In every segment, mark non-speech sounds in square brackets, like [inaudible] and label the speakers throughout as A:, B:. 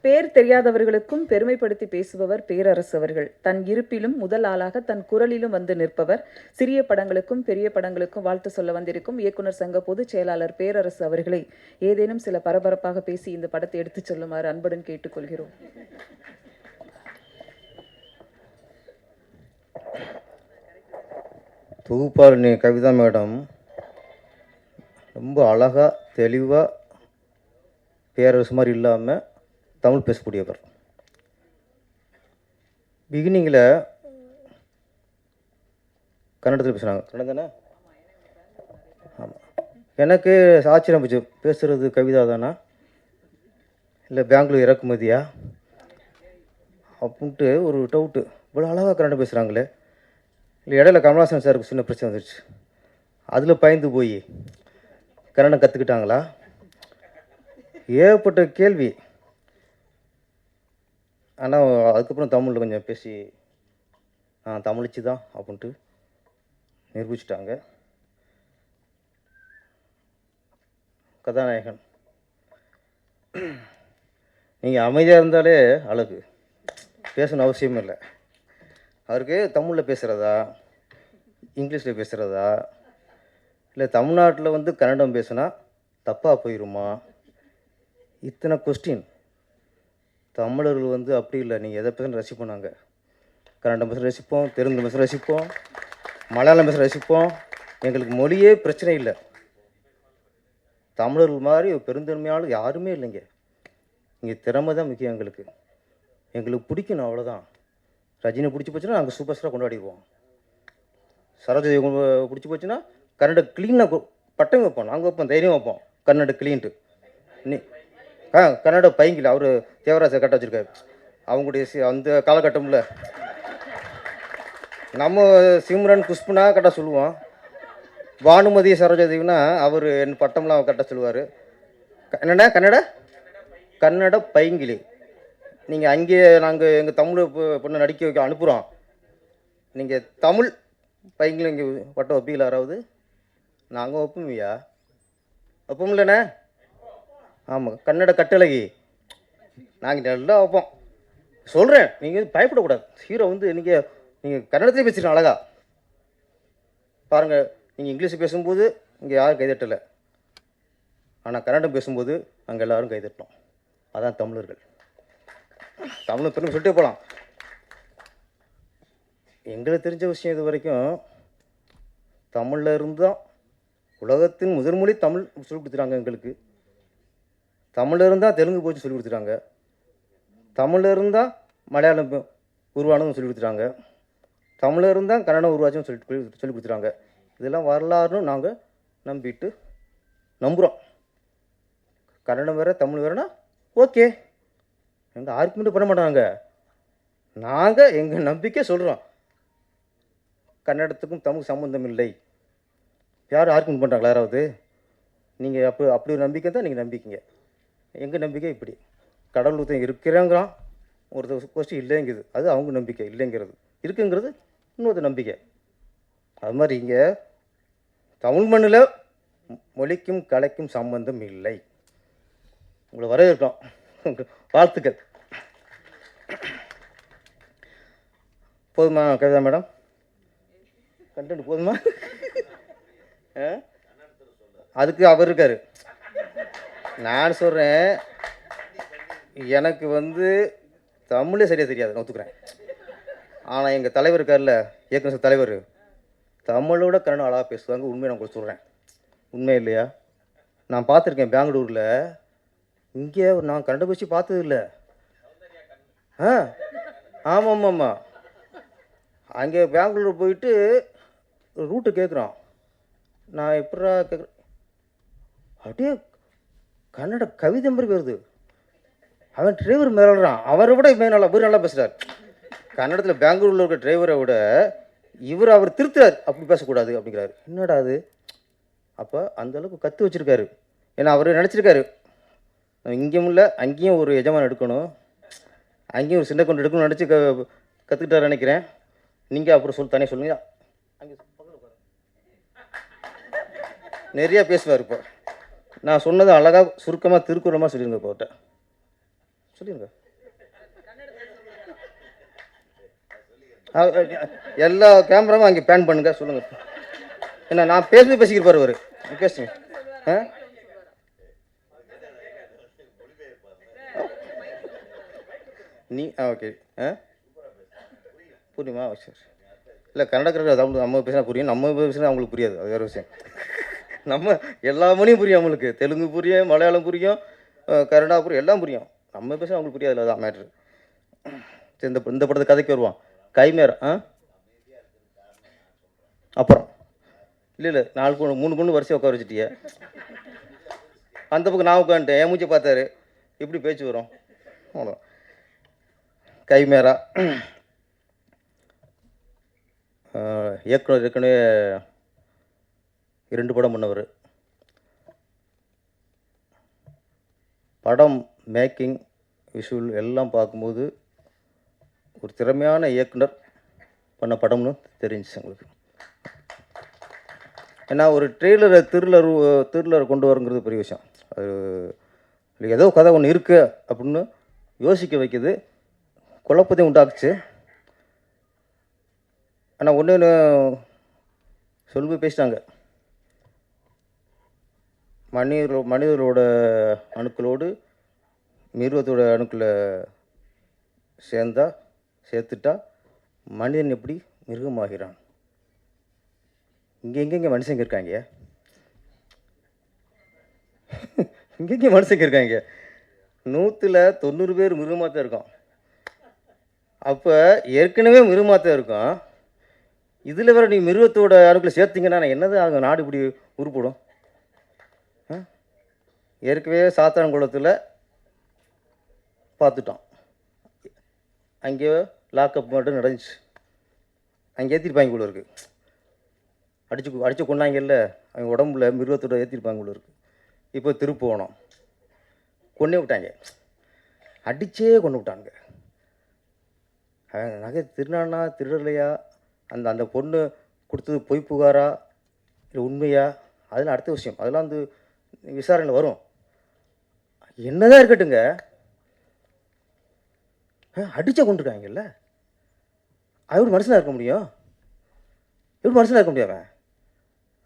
A: பேர் தெரியாதவர்களுக்கும் பெருமைப்படுத்தி பேசுபவர் பேரரசு அவர்கள். தன் இருப்பிலும் முதல் ஆளாக தன் குரலிலும் வந்து நிற்பவர். சிறிய படங்களுக்கும் பெரிய படங்களுக்கும் வாழ்த்து சொல்ல வந்திருக்கும் இயக்குனர் சங்க பொதுச் செயலாளர் பேரரசு அவர்களை ஏதேனும் சில பரபரப்பாக பேசி இந்த படத்தை எடுத்துச் சொல்லுமாறு அன்புடன் கேட்டுக்கொள்கிறோம்.
B: தொகுப்பாளினி கவிதா மேடம். ரொம்ப அழகாக தெளிவாக பேரரசு மாதிரி இல்லாமல் தமிழ் பேசக்கூடியவர். பிகினிங்கில் கன்னடத்தில் பேசுகிறாங்க கன்னடம் தானே? ஆமாம் எனக்கு ஆச்சரியம் போச்சு பேசுகிறது கவிதா தானா? இல்லை பெங்களூர் இறக்குமதியா? அப்படின்ட்டு ஒரு டவுட்டு இவ்வளோ அழகாக கன்னடம் பேசுகிறாங்களே இல்லை இடையில கமலாசன் சாருக்கு சின்ன பிரச்சனை வந்துருச்சு. அதில் பயந்து போய் கன்னடம் கற்றுக்கிட்டாங்களா ஏகப்பட்ட கேள்வி. ஆனால் அதுக்கப்புறம் தமிழில் கொஞ்சம் பேசி ஆ தமிழிச்சு தான் அப்படின்ட்டு நிரூபிச்சிட்டாங்க. கதாநாயகன். நீங்கள் அமைதியாக இருந்தாலே அழகு. பேசணும் அவசியம் இல்லை. அவருக்கு தமிழில் பேசுகிறதா இங்கிலீஷில் பேசுகிறதா இல்லை தமிழ்நாட்டில் வந்து கன்னடம் பேசுனா தப்பாக போயிடுமா இத்தனை கொஸ்டின் தமிழர்கள் வந்து அப்படி இல்லை. நீங்கள் எதை பற்றி ரசிப்போம் நாங்கள் கன்னடம் பேச ரசிப்போம் தெலுங்கு பேச ரசிப்போம் மலையாளம் பேச ரசிப்போம். எங்களுக்கு மொழியே பிரச்சனை இல்லை. தமிழர்கள் மாதிரி பெருந்தன்மையால் பெருந்தன்மையாளர் யாருமே இல்லைங்க. இங்கே திறமை தான் முக்கியம் எங்களுக்கு. எங்களுக்கு பிடிக்கணும் அவ்வளோதான் ரஜினி பிடிச்சி போச்சுன்னா நாங்கள் சூப்பர் ஸ்டாராக கொண்டாடிடுவோம். சரோஜதேவி பிடிச்சி போச்சுன்னா கன்னட க்ளீனாக பட்டம் வைப்போம். நாங்கள் வைப்போம் தைரியம் வைப்போம். கன்னட க்ளீன்ட்டு நீ ஆ கன்னட பைங்கில் அவர் தேவராசை கட்ட வச்சுருக்காரு. அவங்களுடைய சி- அந்த காலகட்டமில். நம்ம சிம்ரன் குஷ்புனா கட்ட சொல்லுவோம் பானுமதி சரோஜாதேவினா அவர் என் பட்டம்லாம் கட்ட சொல்லுவார். என்னடா கன்னட? கன்னட பைங்கிலி. நீங்கள் அங்கேயே நாங்கள் எங்கள் தமிழ் பொ- பொண்ணை நடிக்க வைக்க அனுப்புகிறோம் நீங்கள் தமிழ் பைங்கிலி இங்கே பட்டம் வைப்பீங்களா யாராவது நாங்கள் வைப்போம்யா வைப்போம் இல்லைண்ணே ஆமாம் கன்னட கட்டழகி. நாங்கள் நல்லா வைப்போம். சொல்கிறேன் நீங்கள் பயப்படக்கூடாது. ஹீரோ வந்து நீங்கள் நீங்கள் கன்னடத்திலே பேசுகிறீங்க அழகா. பாருங்கள் நீங்கள் இங்கிலீஷ் பேசும்போது இங்கே யாரும் கைதட்டலை. ஆனால் கன்னடம் பேசும்போது அங்கே எல்லாரும் கைதட்டோம் அதான் தமிழர்கள். தமிழ் பெருமை சொல்லிட்டே போகலாம் எங்களுக்கு தெரிஞ்ச விஷயம் இது வரைக்கும் தமிழில் இருந்தால் உலகத்தின் முதல் மொழி தமிழ் சொல்லி கொடுத்துட்டாங்க எங்களுக்கு. தமிழில் இருந்தால் தெலுங்கு போச்சு சொல்லி கொடுத்துட்டாங்க. தமிழில் இருந்தால் மலையாளம் உருவானதும் சொல்லி கொடுத்துட்டாங்க. தமிழில் இருந்தால் கன்னடம் உருவாச்சும் சொல்லி சொல்லி கொடுத்துட்டாங்க. இதெல்லாம் வரலாறுன்னு நாங்கள் நம்பிட்டு நம்புகிறோம் கன்னடம் வேறு தமிழ் வேறுனா ஓகே. எங்கள் ஆர்குமெண்ட் பண்ண மாட்டாங்க. நாங்கள் எங்கள் நம்பிக்கை சொல்கிறோம் கன்னடத்துக்கும் தமிழ் சம்மந்தம் இல்லை. யார் ஆர்குமெண்ட் பண்ணுறாங்களா யாராவது? நீங்கள் அப்படி அப்படி ஒரு நம்பிக்கை தான் நீங்கள் நம்பிக்கைங்க. எங்கள் நம்பிக்கை இப்படி? கடவுள் ஒருத்தன் இருக்கிறேங்கிறான் ஒருத்தர் கொஸ்டின் இல்லைங்குது அது அவங்க நம்பிக்கை இல்லைங்கிறது. இருக்குங்கிறது இன்னொரு நம்பிக்கை. அது மாதிரி இங்கே தமிழ் மண்ணில் மொழிக்கும் கலைக்கும் சம்பந்தம் இல்லை. உங்களை வரவேற்கிறோம். வாழ்த்துக்கள். போதுமா கவிதா மேடம்? கண்டென்ட் போதுமா? அதுக்கு அவர் இருக்காரு. நான் சொல்கிறேன் எனக்கு வந்து தமிழே சரியாக தெரியாது நான் ஒத்துக்கிறேன். ஆனால் எங்கள் தலைவர் இருக்கார்ல இயக்குனர் தலைவர் தமிழோட கன்னடம் அழகாக பேசுவாங்க உண்மையை நான் உங்களுக்கு சொல்கிறேன் உண்மை இல்லையா? நான் பார்த்துருக்கேன் பெங்களூரில் இங்கே நான் கன்னடம் பேசி பார்த்தது இல்லை ஆ ஆமாம் ஆமாம் ஆமாம் அங்கே பெங்களூர் போயிட்டு ரூட்டு கேட்குறான் நான் எப்படா கேட்குறேன் அப்படியே கன்னட கவிதை மாதிரி வருது அவன் டிரைவர் மேலாடுறான் அவரை விட இவன் நல்லா இவர் நல்லா பேசுகிறார் கன்னடத்தில் பெங்களூரில் இருக்க டிரைவரை விட இவர் அவர் திருத்துறார். அப்படி பேசக்கூடாது அப்படிங்கிறாரு. என்னடா அது? அப்போ அந்த அளவுக்கு கற்று வச்சிருக்காரு. ஏன்னா அவர் நினச்சிருக்காரு. இங்கேயும் இல்லை அங்கேயும் ஒரு எஜமான் எடுக்கணும். அங்கேயும் ஒரு சின்ன கொண்டு எடுக்கணும்னு நினச்சி க கற்றுக்கிட்டாரு நினைக்கிறேன். நீங்கள் அப்புறம் சொல் தனியாக சொல்லுங்க. அங்கே. நிறைய பேசுவார் இப்போ. நான் சொன்னது அழகாக சுருக்கமாக திருக்குறமாக சொல்லியிருங்க இப்போ அவர்கிட்ட சொல்லிருங்க எல்லா கேமராவும் அங்கே பேன் பண்ணுங்க சொல்லுங்க. என்ன நான் பேசி பேசிக்கிட்டு அவர் பேசுங்க. ஆ நீ ஆ ஓகே. ஆ புரியுமா சரி இல்லை கன்னடக்காரர் தமிழ் நம்ம பேசினா புரியும் நம்ம பேசினா அவங்களுக்கு புரியாது அது வேறு விஷயம். நம்ம எல்லா மொழியும் புரியும் அவங்களுக்கு. தெலுங்கு புரியும் மலையாளம் புரியும் அஹ், கன்னடா புரியும் எல்லாம் புரியும். நம்ம பேச அவங்களுக்கு புரியாது அதான் மேட்ரு சரி இந்த இந்த படத்து கதைக்கு வருவான் கைமேரா ஆ? அப்புறம். இல்லை இல்லை நாலு பொண்ணு மூணு பொண்ணு வரிசையாக உட்கார வச்சுட்டியே. அந்த பக்கம் நான் உட்காந்துட்டேன் என் மூச்சை பார்த்தாரு. எப்படி பேச்சு வரும்? அவ்வளோ கைமேரா. இயக்குனர் ஏற்கனவே இரண்டு படம் பண்ணவர். படம் மேக்கிங் விஷுவல் எல்லாம் பார்க்கும்போது ஒரு திறமையான இயக்குனர் பண்ண படம்னு தெரிஞ்சிச்சு எங்களுக்கு. ஏன்னா ஒரு ட்ரெய்லரை திருளர் திருலரை கொண்டு வரங்கிறது பெரிய விஷயம். அது ஏதோ கதை ஒன்று இருக்குது அப்படின்னு யோசிக்க வைக்குது. குழப்பத்தையும் உண்டாக்குச்சு. ஆனால் ஒன்று ஒன்று சொல்லி பேசிட்டாங்க. மனிதரோ மனிதரோட அணுக்களோடு மிருகத்தோட அணுக்களை சேர்ந்தா சேர்த்துட்டா மனிதன் எப்படி மிருகமாகிறான்? இங்கே எங்கெங்கே மனுஷங்க இருக்காங்க. இங்கெங்கே மனுஷங்க இருக்காங்க. நூற்றில் தொண்ணூறு பேர் மிருகமாக தான் இருக்கோம் அப்போ ஏற்கனவே மிருகமாக தான் இருக்கும் இதில் வேறு நீ மிருகத்தோட அணுக்களை சேர்த்திங்கன்னா நான் என்னது ஆகும் நாடு இப்படி உருப்படும்? ஏற்கனவே சாத்தான்குளத்தில் பார்த்துட்டோம். அங்கேயோ லாக்அப் மட்டும் நடந்துச்சு. அங்கே ஏற்றிருப்பாங்க போல இருக்கு. அடிச்சு அடித்து கொண்டாங்கல்ல அவங்க உடம்புல மிருகத்தோட ஏற்றிருப்பாங்க போல இருக்கு. இப்போ திருப்போணம் கொன்னே விட்டாங்க. அடித்தே கொண்டு விட்டாங்க நகை திருநானா திருடலையா? அந்த அந்த பொண்ணு கொடுத்தது பொய் புகாரா இல்லை உண்மையா? அதெல்லாம் அடுத்த விஷயம். அதெல்லாம் வந்து விசாரணையில் வரும். என்னதான் இருக்கட்டுங்க அடிச்ச கொண்டிருக்காங்கல்ல அது எப்படி மனுஷனாக இருக்க முடியும். எப்படி மனுஷனாக இருக்க முடியும் அவன்.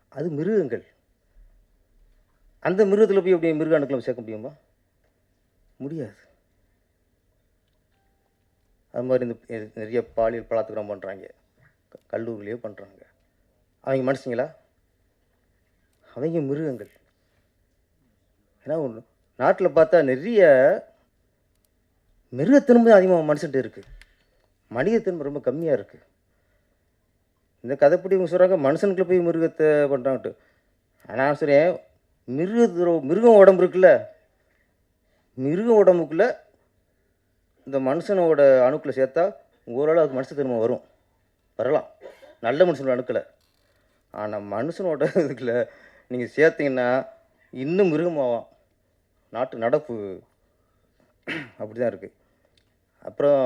B: அது மிருகங்கள். அந்த மிருகத்தில் போய் எப்படி மிருக அணுக்களை சேர்க்க முடியுமா? முடியாது. அது மாதிரி இந்த நிறைய பாலியல் பலாத்துக்கிறம் பண்ணுறாங்க கல்லூரிலேயே பண்ணுறாங்க அவங்க மனுஷங்களா? அவங்க மிருகங்கள். ஏன்னா ஒன்று நாட்டில் பார்த்தா நிறைய மிருகத்தினமும் அதிகமாக மனுஷன்ட்டு இருக்குது மனிதத்தின் ரொம்ப கம்மியாக இருக்குது இந்த கதைப்படி இவங்க சொல்கிறாங்க மனுஷனுக்குள்ள போய் மிருகத்தை பண்ணுறாங்கட்டு ஆனால் சொல்கிறேன் மிருக மிருகம் உடம்பு இருக்குல்ல? மிருகம் உடம்புக்குள்ளே இந்த மனுஷனோட அணுக்களை சேர்த்தா ஓரளவு அது மனுஷத்தன்மை வரும். வரலாம். நல்ல மனுஷனோட அணுக்களை ஆனால் மனுஷனோட [laughs] இதுக்குள்ள நீங்கள் சேர்த்தீங்கன்னா இன்னும் மிருகமாகும் நாட்டு நடப்பு அப்படி தான் இருக்குது அப்புறம்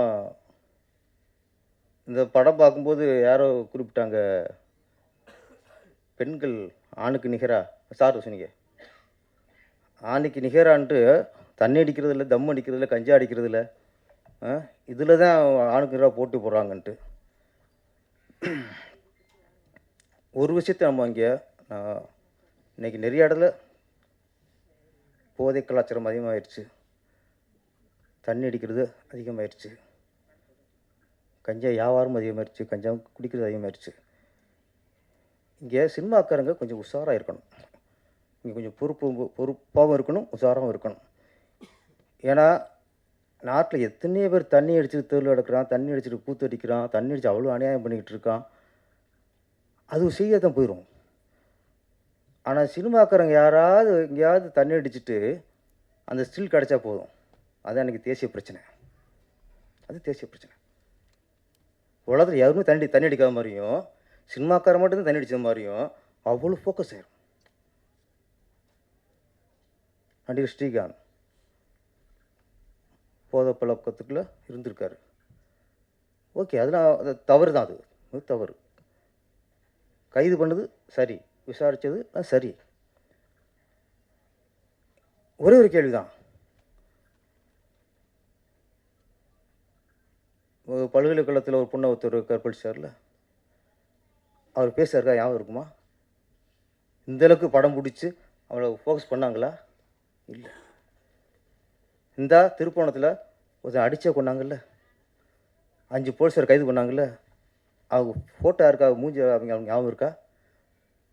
B: இந்த படம் பார்க்கும்போது யாரோ குறிப்பிட்டாங்க பெண்கள் ஆணுக்கு நிகரா? சார் சொன்னீங்க. ஆணுக்கு நிகரான்ட்டு தண்ணி அடிக்கிறது இல்லை தம் அடிக்கிறது இல்லை கஞ்சா அடிக்கிறது இல்லை. இதில் தான் ஆணுக்கு நிகராக போட்டி போடுறாங்கன்ட்டு. ஒரு விஷயத்தை நம்ம இங்கே நான் இன்னைக்கு நிறைய இடத்துல போதை கலாச்சாரம் அதிகமாகிடுச்சு தண்ணி அடிக்கிறது அதிகமாகிடுச்சு கஞ்சா வியாபாரம் அதிகமாகிடுச்சு கஞ்சா குடிக்கிறது அதிகமாகிடுச்சு இங்கே சினிமாக்காரங்க கொஞ்சம் உஷாராக இருக்கணும். இங்கே கொஞ்சம் பொறுப்பு பொறுப்பாகவும் இருக்கணும் உஷாராகவும் இருக்கணும். ஏன்னா நாட்டில் எத்தனையோ பேர் தண்ணி அடிச்சுட்டு தெருவில் எடுக்கிறான் தண்ணி அடிச்சுட்டு பூத்து அடிக்கிறான் தண்ணி அடிச்சு அவ்வளோ அநியாயம் பண்ணிக்கிட்டு இருக்கான். அது செய்ய தான் போயிடும் ஆனால் சினிமாக்காரங்க யாராவது எங்கேயாவது தண்ணி அடிச்சுட்டு அந்த ஸ்டில் கிடச்சா போதும். அதுதான் எனக்கு தேசிய பிரச்சனை. அது தேசிய பிரச்சனை. உலகத்தில் யாருமே தண்ணி தண்ணி அடிக்காத மாதிரியும் சினிமாக்காரன் மட்டும்தான் தண்ணி அடித்த மாதிரியும் அவ்வளோ ஃபோக்கஸ் ஆயிரும். நடிகர் ஸ்ரீகாந்த் போதை பழக்கத்துக்குள்ள இருந்திருக்காரு. ஓகே அதெல்லாம் தவறு தான் அது தவறு. கைது பண்ணது சரி. விசாரித்தது அது சரி. ஒரே ஒரு கேள்விதான். பல்கலைக்கழகத்தில் ஒரு பொண்ணை ஒருத்தர் கற்பழிச்சார்ல அவர் பேசுறாருக்கா ஞாபகம் இருக்குமா? இந்தளவுக்கு படம் பிடிச்சி அவளை ஃபோக்கஸ் பண்ணாங்களா? இல்லை. இந்த திருப்போணத்தில் ஒருத்தன் அடித்தே கொண்டாங்கல்ல அஞ்சு போலீஸார் கைது பண்ணாங்கல்ல. அவங்க ஃபோட்டோ இருக்கா மூஞ்சி அவங்க அவங்க ஞாபகம் இருக்கா?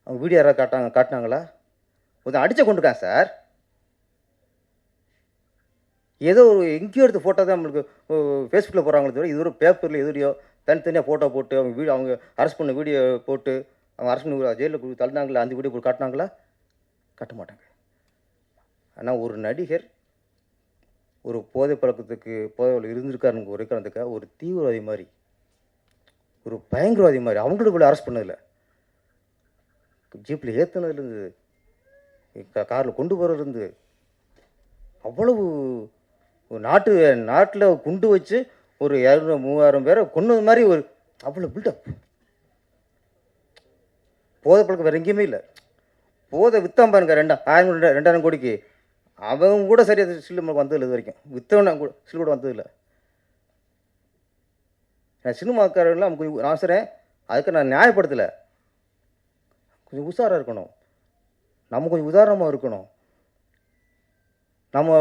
B: அவங்க வீடியோ யாராவது காட்டாங்க காட்டினாங்களா? கொஞ்சம் அடிச்ச கொண்டுருக்கான் சார். ஏதோ ஒரு எங்கேயோ எடுத்த ஃபோட்டோ தான் நம்மளுக்கு ஃபேஸ்புக்கில் போகிறாங்களே தவிர இது ஒரு பேப்பரில் எதிரியோ தனித்தனியாக ஃபோட்டோ போட்டு அவங்க வீடியோ அவங்க அரெஸ்ட் பண்ண வீடியோ போட்டு அவங்க அரெஸ்ட் பண்ணி ஜெயிலில் தள்ளினாங்களா? அந்த வீடியோ போட்டு காட்டினாங்களா? காட்ட மாட்டாங்க. ஆனால் ஒரு நடிகர் ஒரு போதை பழக்கத்துக்கு போதையில் இருந்திருக்காருன்னு காரணத்துக்காக ஒரு தீவிரவாதி மாதிரி ஒரு பயங்கரவாதி மாதிரி அவங்களுக்கு கூட அரெஸ்ட் பண்ணதில்லை ஜீப்பில் ஏற்றுனதுலேருந்து காரில் கொண்டு போகிறதுலேருந்து அவ்வளவு ஒரு நாட்டு நாட்டில் குண்டு வச்சு ஒரு இரநூறு மூவாயிரம் பேரை கொன்னது மாதிரி ஒரு அவ்வளோ பில்டப் போதை பழக்கம் வேறு எங்கேயுமே இல்லை. போதை விற்றான் பாருங்க ரெண்டா ஆயிரம் ரெண்டா- ரெண்டாயிரம் கோடிக்கு. அவங்க கூட சரியாக சில்லு நமக்கு வந்ததில்லை இது வரைக்கும். வித்தவன கூட சில்லு கூட வந்ததில்லை. நான் சினிமாக்காரர்கள்லாம் நான் சொல்கிறேன் அதுக்கு நான் நியாயப்படுத்தலை. கொஞ்சம் உஷாராக இருக்கணும். நம்ம கொஞ்சம் உதாரணமாக இருக்கணும். நம்ம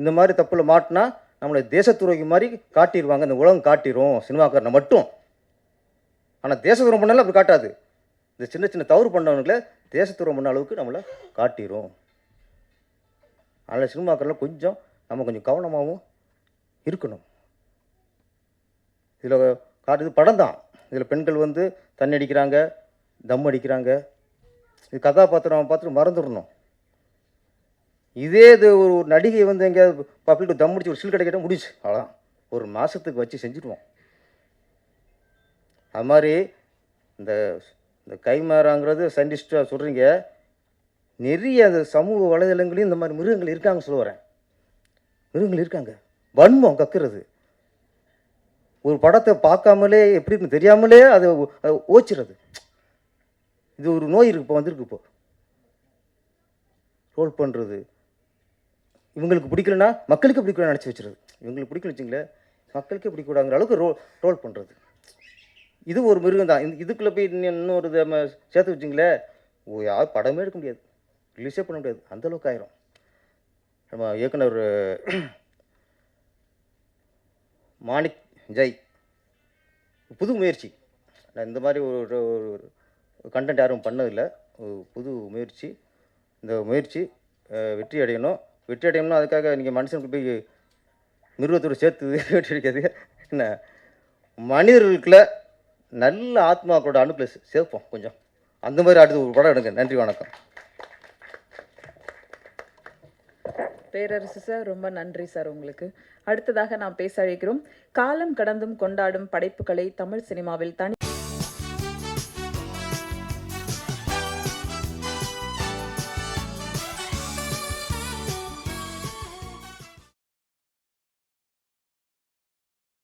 B: இந்த மாதிரி தப்பில் மாட்டினா நம்மளை தேசத்துறைக்கு மாதிரி காட்டிடுவாங்க இந்த உலகம் காட்டிடும் சினிமாக்காரனை மட்டும். ஆனால் தேசத்துறம் பண்ணாலும் அப்படி காட்டாது. இந்த சின்ன சின்ன தவறு பண்ணவனுங்கள தேசத்துறம் பண்ண அளவுக்கு நம்மளை காட்டிடும் அதனால் சினிமாக்காரில் கொஞ்சம் நம்ம கொஞ்சம் கவனமாகவும் இருக்கணும். இதில் காட்டுது படம் தான் இதில் பெண்கள் வந்து தண்ணி அடிக்கிறாங்க தம் அடிக்கிறாங்க. கதாபாத்திரம் பார்த்துட்டு மறந்துடணும். இதே இது ஒரு நடிகை வந்து எங்கேயாவது பப்ளிக் தம் முடிச்சு ஒரு சில் கிடைக்கிட்ட முடிச்சு அவ்வளோதான் ஒரு மாதத்துக்கு வச்சு செஞ்சுடுவோம். அது மாதிரி இந்த இந்த கைமாறாங்கிறது சயின்டிஸ்டாக சொல்கிறீங்க நிறைய அந்த சமூக வலைதளங்களையும் இந்த மாதிரி மிருகங்கள் இருக்காங்க சொல்லுவேன் மிருகங்கள் இருக்காங்க. வன்மம் கக்குறது. ஒரு படத்தை பார்க்காமலே எப்படின்னு தெரியாமலே அதை ஓச்சிடுறது. இது ஒரு நோய் இருக்கு இப்போ வந்திருக்கு இப்போ. ரோல் பண்ணுறது இவங்களுக்கு பிடிக்கலனா மக்களுக்கு பிடிக்கல நினச்சி வச்சுருது. இவங்களுக்கு பிடிக்கல வச்சுங்களேன் மக்களுக்கே பிடிக்கூடாங்கிற அளவுக்கு ரோல் ரோல் பண்ணுறது இது ஒரு மிருகம் தான். இதுக்குள்ளே போய் இன்னும் இன்னொரு நம்ம சேர்த்து வச்சிங்களேன் ஓ யார் படமே எடுக்க முடியாது. ரிலீஸே பண்ண முடியாது. அந்த அளவுக்கு ஆயிரும். நம்ம இயக்குனர் மாணிக் ஜெய். புது முயற்சி. இந்த மாதிரி ஒரு ஒரு கண்டென்ட் யாரும் பண்ணதில்லை. புது முயற்சி. இந்த முயற்சி வெற்றி அடையணும். வெற்றி அடையணும்னா அதுக்காக நீங்கள் மனுஷனுக்கு போய் மிருகத்தோடு சேர்த்து [laughs] வெற்றி அடிக்காது என்ன? மனிதர்களுக்குள்ள நல்ல ஆத்மாக்களோட அணுக்களை சேர்ப்போம் கொஞ்சம். அந்த மாதிரி அடுத்து ஒரு படம் எடுங்க. நன்றி வணக்கம்.
A: பேரரசு சார் ரொம்ப நன்றி சார் உங்களுக்கு. அடுத்ததாக நாம் பேச அழைக்கிறோம். காலம் கடந்தும் கொண்டாடும் படைப்புகளை தமிழ் சினிமாவில் தனி